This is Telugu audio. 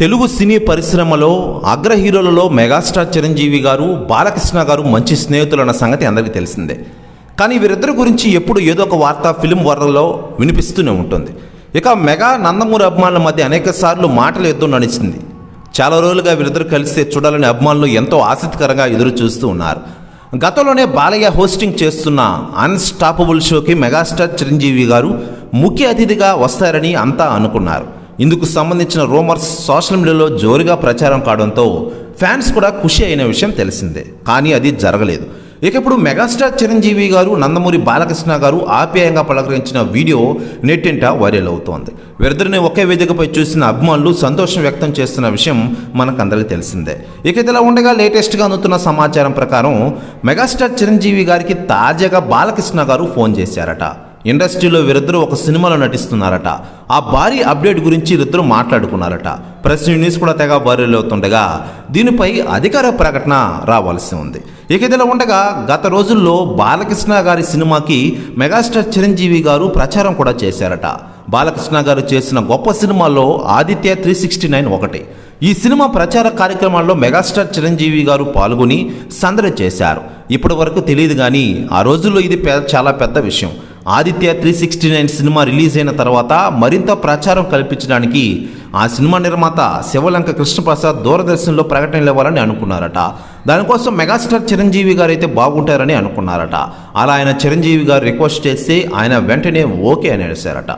తెలుగు సినీ పరిశ్రమలో అగ్ర హీరోలలో మెగాస్టార్ చిరంజీవి గారు బాలకృష్ణ గారు మంచి స్నేహితులన్న సంగతి అందరికీ తెలిసిందే. కానీ వీరిద్దరి గురించి ఎప్పుడు ఏదో ఒక వార్త ఫిలిం వరదలో వినిపిస్తూనే ఉంటుంది. ఇక మెగా నందమూరి అభిమానుల మధ్య అనేక సార్లు మాటలు యుద్ధం నడిచింది. చాలా రోజులుగా వీరిద్దరు కలిస్తే చూడాలని అభిమానులు ఎంతో ఆసక్తికరంగా ఎదురు చూస్తూ ఉన్నారు. గతంలోనే బాలయ్య హోస్టింగ్ చేస్తున్న అన్స్టాపబుల్ షోకి మెగాస్టార్ చిరంజీవి గారు ముఖ్య అతిథిగా వస్తారని అంతా అనుకున్నారు. ఇందుకు సంబంధించిన రూమర్స్ సోషల్ మీడియాలో జోరుగా ప్రచారం కావడంతో ఫ్యాన్స్ కూడా ఖుషి అయిన విషయం తెలిసిందే. కానీ అది జరగలేదు. ఇక ఇప్పుడు మెగాస్టార్ చిరంజీవి గారు నందమూరి బాలకృష్ణ గారు ఆప్యాయంగా పలకరించిన వీడియో నెట్టింట వైరల్ అవుతోంది. వీరిద్దరిని ఒకే వేదికపై చూసిన అభిమానులు సంతోషం వ్యక్తం చేస్తున్న విషయం మనకందరికీ తెలిసిందే. ఇక ఇదిలా ఉండగా లేటెస్ట్గా అందుతున్న సమాచారం ప్రకారం మెగాస్టార్ చిరంజీవి గారికి తాజాగా బాలకృష్ణ గారు ఫోన్ చేశారట. ఇండస్ట్రీలో వీరిద్దరూ ఒక సినిమాలో నటిస్తున్నారట. ఆ భారీ అప్డేట్ గురించి వీరిద్దరూ మాట్లాడుకున్నారట. ప్రెస్ న్యూస్ కూడా తెగ భారీలు అవుతుండగా దీనిపై అధికార ప్రకటన రావాల్సి ఉంది. ఇక ఇదిలా ఉండగా గత రోజుల్లో బాలకృష్ణ గారి సినిమాకి మెగాస్టార్ చిరంజీవి గారు ప్రచారం కూడా చేశారట. బాలకృష్ణ గారు చేసిన గొప్ప సినిమాల్లో ఆదిత్య త్రీ సిక్స్టీ నైన్ ఒకటి. ఈ సినిమా ప్రచార కార్యక్రమాల్లో మెగాస్టార్ చిరంజీవి గారు పాల్గొని సందడి చేశారు. ఇప్పటి వరకు తెలియదు కానీ ఆ రోజుల్లో ఇది చాలా పెద్ద విషయం. Aditya three sixty nine cinema release అయిన తర్వాత మరింత ప్రచారం కల్పించడానికి ఆ సినిమా నిర్మాత శివలంక కృష్ణప్రసాద్ దూరదర్శన్లో ప్రకటనలు ఇవ్వాలని అనుకున్నారట. దానికోసం మెగాస్టార్ చిరంజీవి గారు అయితే బాగుంటారని అనుకున్నారట. అలా ఆయన చిరంజీవి గారు రిక్వెస్ట్ చేస్తే ఆయన వెంటనే ఓకే అని అడిశారట